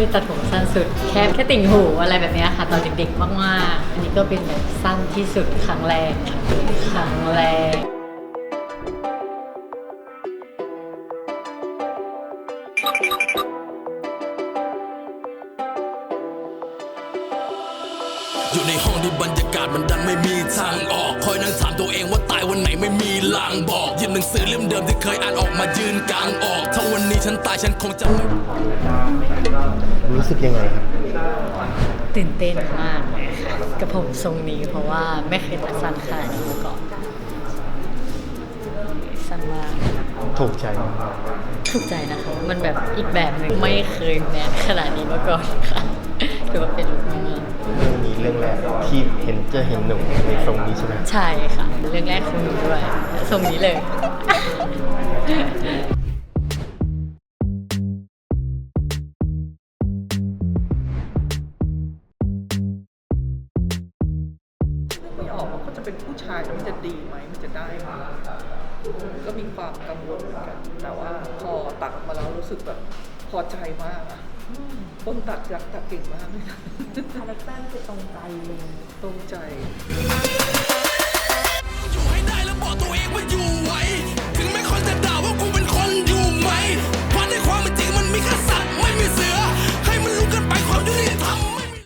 ยตัดผมสั้นสุดแค่แค่ติ่งหูอะไรแบบนี้ค่ะตอนเด็กๆมากๆ อันนี้ก็เป็นแบบสั้นที่สุดครั้งแรกครั้งแรกอยู่ในห้องที่บรรยากาศมันดันไม่มีทางออก คอยนั่งถามตัวเองว่าตายวันไหนไม่มีลางบอกยิบหนังสือเล่มเดิมที่เคยอ่านออกมายืนกลา ฉันตายฉันคงจะไม่รู้สึกยังไงครับ ตื่นเต้นมากเลยค่ะกับผมทรงนี้เพราะว่าไม่เคยตัดสั้นขนาดนี้มาก่อนสั้นมากถูกใจไหมถูกใจนะคะ มันแบบอีกแบบหนึ่งไม่เคยแมสขนาดนี้มาก่อนค่ะถือว่าเป็นลุคมากเรื่องนี้เรื่องแรกที่เห็นเจะเห็นหนุ่มในทรงนี้ใช่ไหมใช่ค่ะ เรื่องแรกของหนูด้วยทรงนี้เลย จะเป็นผู้ชายแล้วมันจะดีไหมมันจะได้ไหมก็มีความกังวลเหมือนกัน แต่ว่าพอตัดออกมาแล้วรู้สึกแบบพอใจมากอะคนตัดยักตัดเก่งมากเลยนะคาแรคเตอร์คือตรงใจเลยตรงใจเ